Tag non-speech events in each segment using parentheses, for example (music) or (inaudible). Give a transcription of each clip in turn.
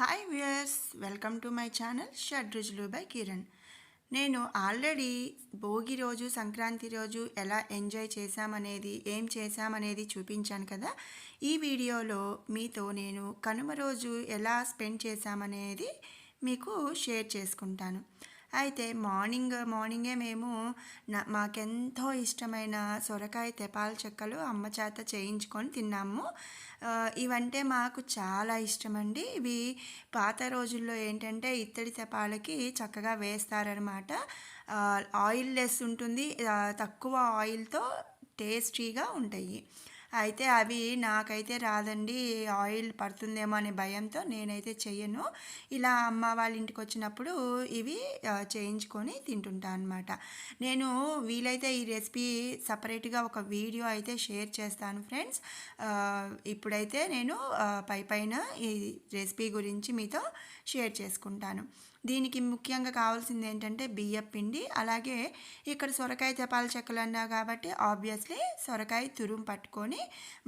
Hi viewers welcome to my channel షడ్రుజులు by Kiran నేను already Bhogi రోజు సంక్రాంతి రోజు ఎలా ఎంజాయ్ చేశామనేది ఏం చేశామనేది చూపించాను కదా. ఈ వీడియోలో మీతో నేను కనుమ రోజు ఎలా స్పెండ్ చేశామనేది మీకు షేర్ చేసుకుంటాను. అయితే మార్నింగ్ మార్నింగే మేము మాకెంతో ఇష్టమైన సొరకాయ తెపాల చెక్కలు అమ్మ చేత చేయించుకొని తిన్నాము. ఇవంటే మాకు చాలా ఇష్టమండి. ఇవి పాత రోజుల్లో ఏంటంటే ఇత్తడి తెపాలకి చక్కగా వేస్తారనమాట ఆయిల్ లెస్ ఉంటుంది. తక్కువ ఆయిల్తో టేస్టీగా ఉంటాయి. అయితే అవి నాకైతే రాదండి. ఆయిల్ పడుతుందేమో అనే భయంతో నేనైతే చెయ్యను. ఇలా అమ్మ వాళ్ళ ఇంటికి వచ్చినప్పుడు ఇవి చేయించుకొని తింటుంటాను అనమాట నేను వీలైతే ఈ రెసిపీ సపరేట్గా ఒక వీడియో అయితే షేర్ చేస్తాను ఫ్రెండ్స్. ఇప్పుడైతే నేను పై పైన ఈ రెసిపీ గురించి మీతో షేర్ చేసుకుంటాను. దీనికి ముఖ్యంగా కావాల్సింది ఏంటంటే బియ్యం పిండి అలాగే ఇక్కడ సొరకాయ చపాల చెక్కలు అన్నా కాబట్టి ఆబ్వియస్లీ సొరకాయ తురుము పట్టుకొని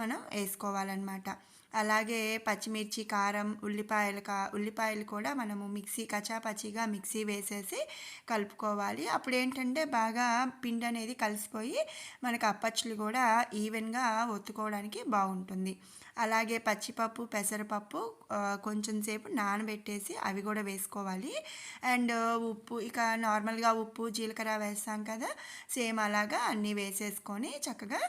మనం వేసుకోవాలన్నమాట. అలాగే పచ్చిమిర్చి కారం ఉల్లిపాయలు కా ఉల్లిపాయలు కూడా మనము మిక్సీ కచాపచిగా మిక్సీ వేసేసి కలుపుకోవాలి. అప్పుడు ఏంటంటే బాగా పిండి అనేది కలిసిపోయి మనకు అప్పచ్చులు కూడా ఈవెన్గా ఒత్తుకోవడానికి బాగుంటుంది. అలాగే పచ్చిపప్పు పెసరపప్పు కొంచెం సేపు నానబెట్టేసి అవి కూడా వేసుకోవాలి. అండ్ ఉప్పు ఇక నార్మల్గా ఉప్పు జీలకర్ర వేస్తాం కదా సేమ్ అలాగా అన్నీ వేసేసుకొని చక్కగా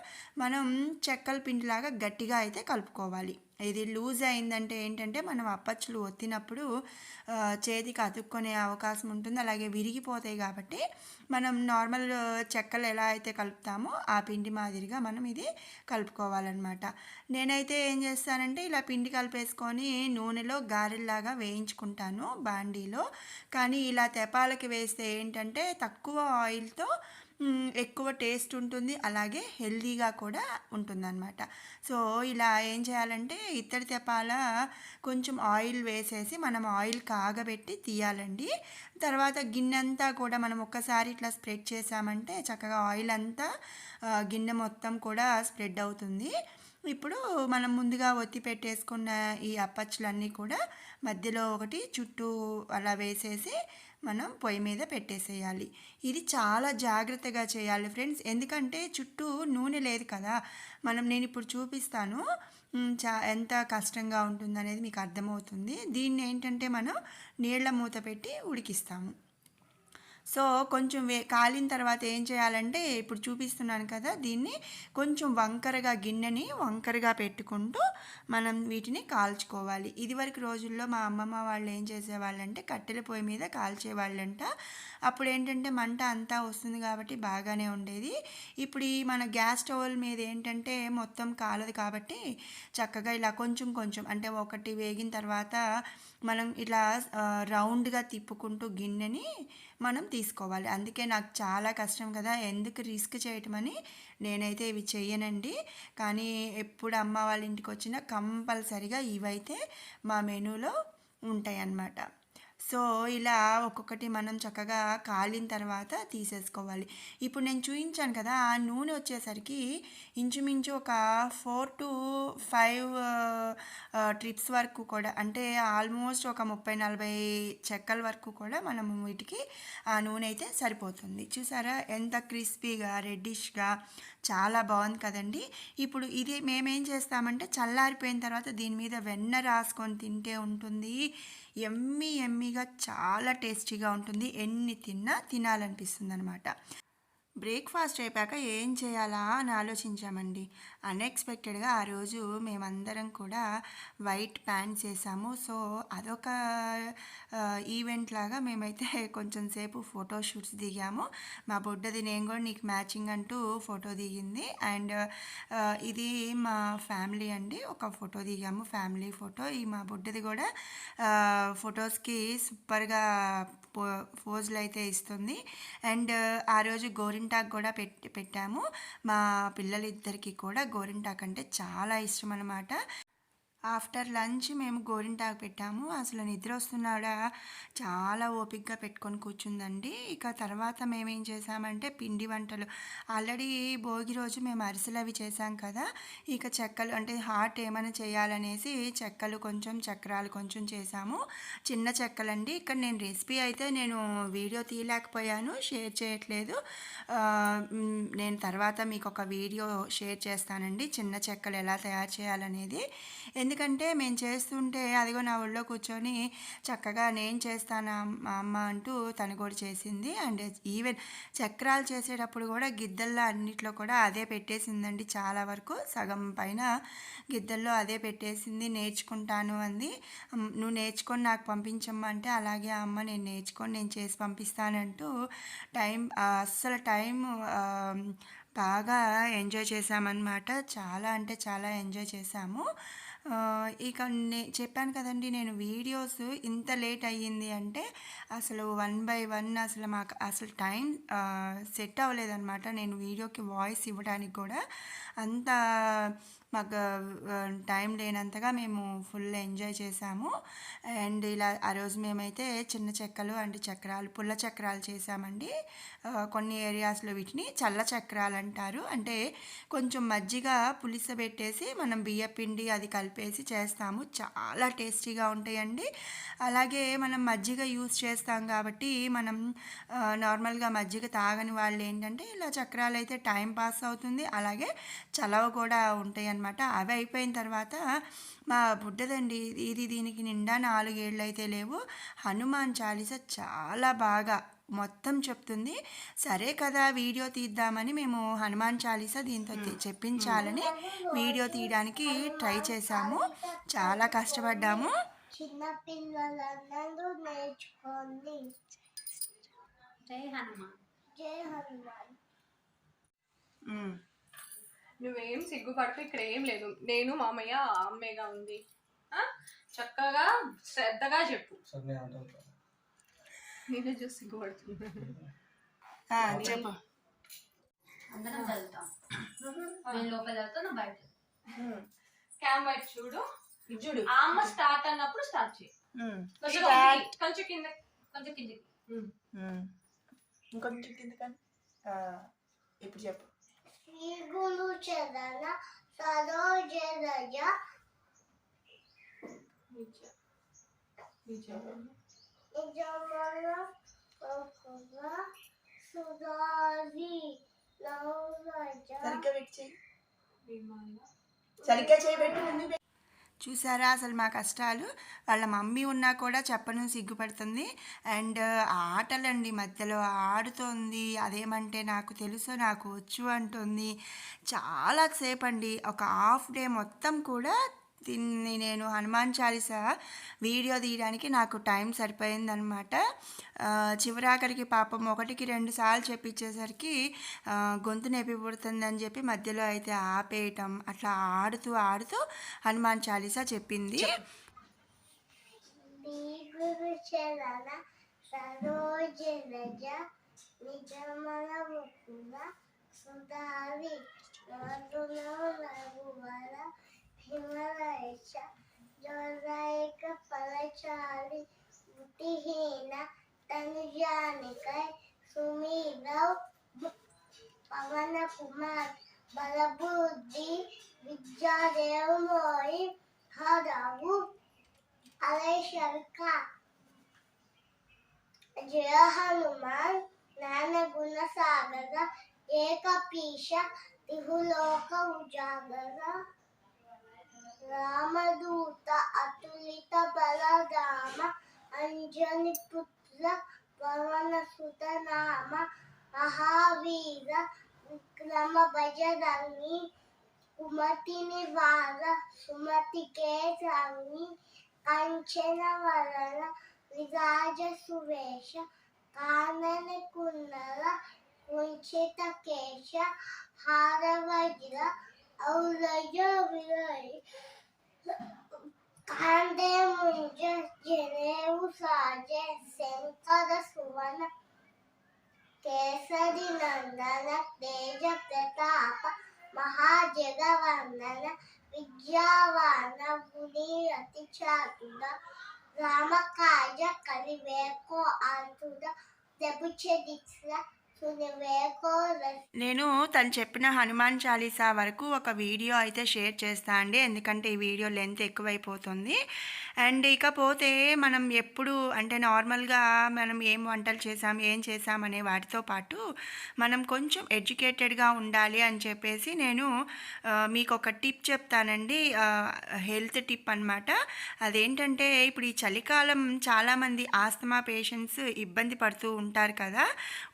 మనం చెక్కల పిండిలాగా గట్టిగా అయితే కలుపుకోవాలి. ఇది లూజ్ అయిందంటే ఏంటంటే మనం అప్పచ్చులు ఒత్తినప్పుడు చేతికి అతుక్కునే అవకాశం ఉంటుంది. అలాగే విరిగిపోతాయి కాబట్టి మనం నార్మల్ చెక్కలు ఎలా అయితే కలుపుతామో ఆ పిండి మాదిరిగా మనం ఇది కలుపుకోవాలన్నమాట. నేనైతే ఏం చేస్తానంటే ఇలా పిండి కలిపేసుకొని నూనెలో గారెల్లాగా వేయించుకుంటాను బాండీలో. కానీ ఇలా తెపాలకి వేస్తే ఏంటంటే తక్కువ ఆయిల్తో ఎక్కువ టేస్ట్ ఉంటుంది అలాగే హెల్దీగా కూడా ఉంటుందన్నమాట. సో ఇలా ఏం చేయాలంటే ఇత్తడి తెపాల కొంచెం ఆయిల్ వేసేసి మనం ఆయిల్ కాగబెట్టి తీయాలండి. తర్వాత గిన్నె అంతా కూడా మనం ఒక్కసారి ఇట్లా స్ప్రెడ్ చేసామంటే చక్కగా ఆయిల్ అంతా గిన్నె మొత్తం కూడా స్ప్రెడ్ అవుతుంది. ఇప్పుడు మనం ముందుగా ఒత్తి పెట్టేసుకున్న ఈ అప్పచ్చులన్నీ కూడా మధ్యలో ఒకటి చుట్టూ అలా వేసేసి మనం పొయ్యి మీద పెట్టేసేయాలి. ఇది చాలా జాగ్రత్తగా చేయాలి ఫ్రెండ్స్. ఎందుకంటే చుట్టూ నూనె లేదు కదా. మనం నేను ఇప్పుడు చూపిస్తాను చా ఎంత కష్టంగా ఉంటుందనేది మీకు అర్థమవుతుంది. దీన్ని ఏంటంటే మనం నీళ్ళ మూత పెట్టి ఉడికిస్తాము. సో కొంచెం వే కాలిన తర్వాత ఏం చేయాలంటే ఇప్పుడు చూపిస్తున్నాను కదా దీన్ని కొంచెం వంకరగా గిన్నెని వంకరగా పెట్టుకుంటూ మనం వీటిని కాల్చుకోవాలి. ఇదివరకు రోజుల్లో మా అమ్మమ్మ వాళ్ళు ఏం చేసేవాళ్ళంటే కట్టెల పొయ్యి మీద కాల్చేవాళ్ళంట. అప్పుడు ఏంటంటే మంట అంతా వస్తుంది కాబట్టి బాగానే ఉండేది. ఇప్పుడు ఈ మన గ్యాస్ స్టవ్ మీద ఏంటంటే మొత్తం కాలదు కాబట్టి చక్కగా ఇలా కొంచెం కొంచెం అంటే ఒకటి వేగిన తర్వాత మనం ఇలా రౌండ్గా తిప్పుకుంటూ గిన్నెని మనం తీసుకోవాలి. అందుకే నాకు చాలా కష్టం కదా ఎందుకు రిస్క్ చేయటం అని నేనైతే ఇవి చేయనండి కానీ ఎప్పుడు అమ్మ వాళ్ళ ఇంటికి వచ్చినా కంపల్సరిగా ఇవైతే మా మెనూలో ఉంటాయి అన్నమాట సో ఇలా ఒక్కొక్కటి మనం చక్కగా కాలిన తర్వాత తీసేసుకోవాలి. ఇప్పుడు నేను చూపించాను కదా ఆ నూనె వచ్చేసరికి ఇంచుమించు ఒక ఫోర్ టు ఫైవ్ ట్రిప్స్ వరకు కూడా అంటే ఆల్మోస్ట్ ఒక ముప్పై నలభై చెక్కల వరకు కూడా మనం వీటికి ఆ నూనె అయితే సరిపోతుంది. చూసారా ఎంత క్రిస్పీగా రెడ్డిష్గా చాలా బాగుంది కదండి. ఇప్పుడు ఇది మేమేం చేస్తామంటే చల్లారిపోయిన తర్వాత దీని మీద వెన్న రాసుకొని తింటే ఉంటుంది. ఎమ్మి ఎమ్మిగా చాలా టేస్టీగా ఉంటుంది. ఎన్ని తిన్నా తినాలనిపిస్తుంది అనమాట బ్రేక్ఫాస్ట్ అయిపోయాక ఏం చేయాలా అని ఆలోచించామండి. అన్ఎక్స్పెక్టెడ్గా ఆ రోజు మేమందరం కూడా వైట్ ప్యాంట్స్ వేసాము సో అదొక ఈవెంట్ లాగా మేమైతే (laughs) కొంచెం సేపు ఫోటో షూట్స్ దిగాము. మా బుడ్డది నేను కూడా నీకు మ్యాచింగ్ అంటూ ఫోటో దిగింది. అండ్ ఇది మా ఫ్యామిలీ అండి. ఒక ఫోటో దిగాము ఫ్యామిలీ ఫోటో. ఈ మా బుడ్డది కూడా ఫొటోస్కి సూపర్గా పో పోజులు అయితే ఇస్తుంది. అండ్ ఆ రోజు గోరింటాకు కూడా పెట్టి పెట్టాము. మా పిల్లలిద్దరికీ కూడా గోరింటాకు అంటే చాలా ఇష్టం అనమాట ఆఫ్టర్ లంచ్ మేము గోరింటాకు పెట్టాము. అసలు నిద్ర వస్తున్నాడా చాలా ఓపిక్గా పెట్టుకొని కూర్చుందండి. ఇక తర్వాత మేమేం చేసామంటే పిండి వంటలు. ఆల్రెడీ భోగి రోజు మేము అరిసెలు అవి చేసాం కదా. ఇక చెక్కలు అంటే హాట్ ఏమైనా చేయాలనేసి చెక్కలు కొంచెం చక్రాలు కొంచెం చేసాము చిన్న చెక్కలండి. ఇక్కడ నేను రెసిపీ అయితే నేను వీడియో తీయలేకపోయాను షేర్ చేయట్లేదు. నేను తర్వాత మీకు ఒక వీడియో షేర్ చేస్తానండి. చిన్న చెక్కలు ఎలా తయారు చేయాలనేది. ఎందుకంటే మేము చేస్తుంటే అదిగో నా ఒళ్ళో కూర్చొని చక్కగా నేను చేస్తాను మా అమ్మ అంటూ తను కూడా చేసింది. అండ్ ఈవెన్ చక్రాలు చేసేటప్పుడు కూడా గిద్దల్లో అన్నిట్లో కూడా అదే పెట్టేసిందండి చాలా వరకు. సగం పైన గిద్దల్లో అదే పెట్టేసింది నేర్చుకుంటాను అంది. నువ్వు నేర్చుకొని నాకు పంపించమ్మా అంటే అలాగే అమ్మ నేను నేర్చుకొని నేను చేసి పంపిస్తానంటూ టైం అస్సలు టైం బాగా ఎంజాయ్ చేసామన్నమాట చాలా అంటే చాలా ఎంజాయ్ చేసాము ఇక నే చెప్పాను కదండి నేను వీడియోస్ ఇంత లేట్ అయ్యింది అంటే అసలు వన్ బై వన్ అసలు మాకు అసలు టైం సెట్ అవ్వలేదన్నమాట. నేను వీడియోకి వాయిస్ ఇవ్వడానికి కూడా అంత మాకు టైం లేనంతగా మేము ఫుల్ ఎంజాయ్ చేసాము. అండ్ ఇలా ఆ రోజు మేమైతే చిన్న చెక్కలు అండ్ చక్రాలు పుల్ల చక్రాలు చేసామండి. కొన్ని ఏరియాస్లో వీటిని చల్ల చక్రాలు అంటారు. అంటే కొంచెం మజ్జిగ పులిసబెట్టేసి మనం బియ్యపిండి అది కలిపేసి చేస్తాము. చాలా టేస్టీగా ఉంటాయండి. అలాగే మనం మజ్జిగ యూస్ చేస్తాం కాబట్టి మనం నార్మల్గా మజ్జిగ తాగని వాళ్ళు ఏంటంటే ఇలా చక్రాలు అయితే టైం పాస్ అవుతుంది. అలాగే చలవ కూడా ఉంటాయి అన్నమాట. అవి అయిపోయిన తర్వాత మా బుడ్డదండి ఇది దీనికి నిండా నాలుగేళ్ళు అయితే లేవు. హనుమాన్ చాలీస చాలా బాగా మొత్తం చెప్తుంది. సరే కదా వీడియో తీద్దామని మేము హనుమాన్ చాలీసా దీంతో చెప్పించాలని వీడియో తీయడానికి ట్రై చేశాము. చాలా కష్టపడ్డాము. చిన్న పిల్లలందరూ నేర్చుకోండి. జై హనుమాన్. జై హనుమాన్. నువ్వేం సిగ్గుపడుతూ ఇక్కడ ఏం లేదు. నేను మామయ్య అమ్మేగా ఉంది? చక్కగా శ్రద్ధగా చెప్పు. నేనే చూసి సిగ్గుపడుతున్నా. ఆ, చెప్పు. అందరం చదువుతాం నేను లోపల చదువుతా నువ్వు బయట క్యామ్ వైపు చూడు. చూడు. ఆ అమ్మ స్టార్ట్ అన్నప్పుడు స్టార్ట్ చేయి. కొంచెం కింద కొంచెం ఉమ్. ఇంకొంచెం కిందకని ఆ, ఇప్పుడు చెప్పు. గురు చరణ సరోజరజ నిజమన ఒక్కువ సుధారి నౌరజ సరిగ్గా పెట్టి చెయ్యి సరిగ్గా చేయబెట్టు ముందు పెట్టి. చూసారా? అసలు మా కష్టాలు. వాళ్ళ మమ్మీ ఉన్నా కూడా చెప్పను సిగ్గుపడుతుంది. అండ్ ఆటలండి మధ్యలో ఆడుతోంది. అదేమంటే నాకు తెలుసు నాకు వచ్చు అంటుంది. చాలాసేపు అండి ఒక హాఫ్ డే మొత్తం కూడా దీన్ని నేను హనుమాన్ చాలీసా వీడియో తీయడానికి నాకు టైం సరిపోయిందనమాట చివరాఖరికి పాపం ఒకటికి రెండు సార్లు చెప్పించేసరికి గొంతు నొప్పి పుడుతుందని చెప్పి మధ్యలో అయితే ఆపేయటం అట్లా ఆడుతూ ఆడుతూ హనుమాన్ చాలీసా చెప్పింది. గురు చరణ సరోజరజ నిజమన ఒక్కువ సుధారి నదుల రఘువర హిమలయచ జోరైక ఫలచారి బుద్ధిహీన తనుజానికై సుమీరౌ పవన కుమార్ బలబుద్ధి విద్యాదేవ్ మోయి హరవు అలైషరిక జయ హనుమాన్ జ్ఞాన గుణ సాగర ఏకపీష తిహులోక ఉజాగర రామదూత అతులిత బలరామ అంజని పుత్ర పవన సుతనామ మహావీర విక్రమ బజరంగి కుమతి నివార సుమతి కేసంగి కంచన వలన విరాజ సువేష కానన కుండల కుంచిత కేశ హారవజ్ర ఔరజ విరై కాందే ముంజ జనేవు సాజే శంకర సువన కేసరి నందన తేజ ప్రతాప మహాజగవందన విద్యావాన గుని అతి చాతుడ రామకాయ కలివేకో ఆతుడ దెబ్బచెదిట్ల సునివేకో రస్ నేను తను చెప్పిన హనుమాన్ చాలీసా వరకు ఒక వీడియో అయితే షేర్ చేస్తా అండి. ఎందుకంటే ఈ వీడియో లెంత్ ఎక్కువైపోతుంది. అండ్ ఇకపోతే మనం ఎప్పుడు అంటే నార్మల్గా మనం ఏం వంటలు చేసాం ఏం చేసాం అనే వాటితో పాటు మనం కొంచెం ఎడ్యుకేటెడ్గా ఉండాలి అని చెప్పేసి నేను మీకు ఒక టిప్ చెప్తానండి. హెల్త్ టిప్ అనమాట అదేంటంటే ఇప్పుడు ఈ చలికాలం చాలామంది ఆస్తమా పేషెంట్స్ ఇబ్బంది పడుతూ ఉంటారు కదా.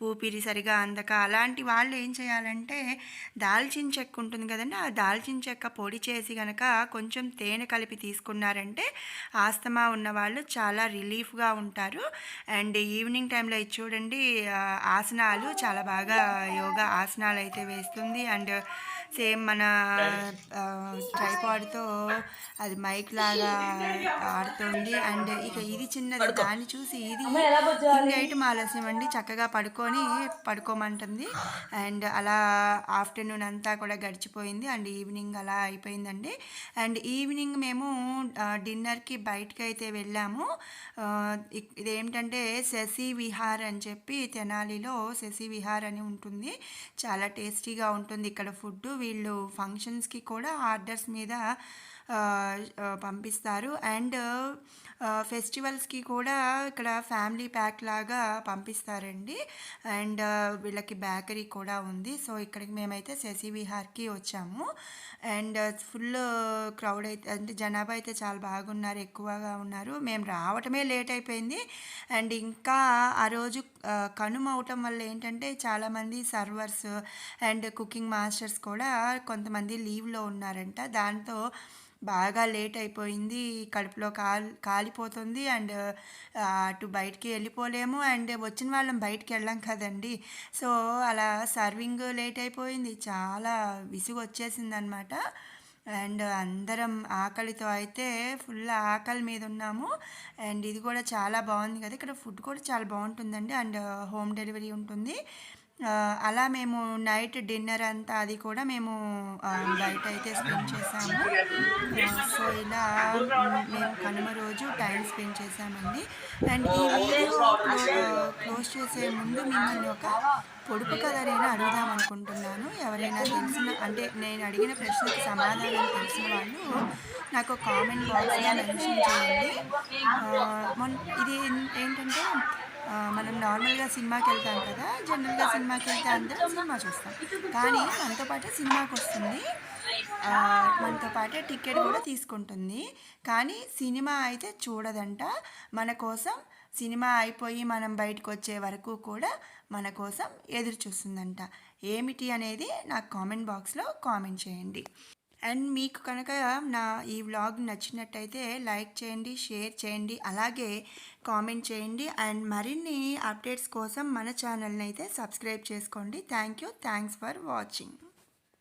ఊపిరి సరిగా అందక అలాంటి వాళ్ళు ఏం చేయాలంటే దాల్చిన చెక్క ఉంటుంది కదండి ఆ దాల్చిన చెక్క పొడి చేసి కనుక కొంచెం తేనె కలిపి తీసుకున్నారంటే ఆస్తమా ఉన్న వాళ్ళు చాలా రిలీఫ్గా ఉంటారు. అండ్ ఈవినింగ్ టైంలో ఇది చూడండి ఆసనాలు చాలా బాగా యోగా ఆసనాలు అయితే వేస్తుంది. అండ్ సేమ్ మన ట్రైపాడ్తో అది మైక్ లాగా ఆడుతుంది. అండ్ ఇక ఇది చిన్నది దాన్ని చూసి ఇది ఇంకైటం ఆలస్యం అండి. చక్కగా పడుకొని పడుకోమంటుంది. అండ్ అలా ఆఫ్టర్నూన్ అంతా కూడా గడిచిపోయింది. అండ్ ఈవినింగ్ అలా అయిపోయిందండి. అండ్ ఈవినింగ్ మేము డిన్నర్కి బయటకు అయితే వెళ్ళాము. ఆ, ఇదేంటంటే శశి విహార్ అని చెప్పి తెనాలిలో శశి విహార్ అని ఉంటుంది. చాలా టేస్టీగా ఉంటుంది. ఇక్కడ ఫుడ్ వీళ్ళు ఫంక్షన్స్కి కూడా ఆర్డర్స్ మీద పంపిస్తారు. అండ్ ఫెస్టివల్స్కి కూడా ఇక్కడ ఫ్యామిలీ ప్యాక్ లాగా పంపిస్తారండి. అండ్ వీళ్ళకి బేకరీ కూడా ఉంది. సో ఇక్కడికి మేమైతే శశి విహార్కి వచ్చాము. అండ్ ఫుల్ క్రౌడ్ అయితే అంటే జనాభా అయితే చాలా బాగున్నారు ఎక్కువగా ఉన్నారు. మేము రావటమే లేట్ అయిపోయింది. అండ్ ఇంకా ఆ రోజు కనుమ అవటం వల్ల ఏంటంటే చాలామంది సర్వర్స్ అండ్ కుకింగ్ మాస్టర్స్ కూడా కొంతమంది లీవ్లో ఉన్నారంట. దాంతో బాగా లేట్ అయిపోయింది. కడుపులో కాల్ కాలిపోతుంది అండ్ అటు బయటికి వెళ్ళిపోలేము అండ్ వచ్చిన వాళ్ళం బయటికి వెళ్ళాం కదండి. సో అలా సర్వింగ్ లేట్ అయిపోయింది. చాలా విసుగు వచ్చేసింది అనమాట అండ్ అందరం ఆకలితో అయితే ఫుల్ ఆకలి మీద ఉన్నాము. అండ్ ఇది కూడా చాలా బాగుంది కదా. ఇక్కడ ఫుడ్ కూడా చాలా బాగుంటుందండి. అండ్ హోమ్ డెలివరీ ఉంటుంది. అలా మేము నైట్ డిన్నర్ అంతా అది కూడా మేము బయట అయితే స్పెండ్ చేసాము. సో ఇలా మేము కనుమ రోజు టైం స్పెండ్ చేసామండి. అండ్ ఈ వీడియో క్లోజ్ చేసే ముందు మిమ్మల్ని ఒక పొడుపు కథ నేను అడుగుదాం అనుకుంటున్నాను. ఎవరైనా తెలిసిన అంటే నేను అడిగిన ప్రశ్నకి సమాధానం తెలిసిన వాళ్ళు నాకు కామెంట్ బాక్స్లో మెన్షన్ చేయండి. ఇది ఏంటంటే మనం నార్మల్గా సినిమాకి వెళ్తాం కదా జనరల్గా సినిమాకి వెళ్తే అందరం సినిమా చూస్తాం. కానీ మనతో పాటు సినిమాకి వస్తుంది. మనతో పాటే టికెట్ కూడా తీసుకుంటుంది. కానీ సినిమా అయితే చూడదంట. మన కోసం సినిమా అయిపోయి మనం బయటకు వచ్చే వరకు కూడా మన కోసం ఎదురు చూస్తుందంట. ఏమిటి అనేది నాకు కామెంట్ బాక్స్లో కామెంట్ చేయండి. అండ్ మీకు కనుక నా ఈ వ్లాగ్ నచ్చినట్టయితే లైక్ చేయండి షేర్ చేయండి. అలాగే కామెంట్ చేయండి. అండ్ మరిన్ని అప్డేట్స్ కోసం మన ఛానల్ని అయితే సబ్స్క్రైబ్ చేసుకోండి. Thank you thanks for watching.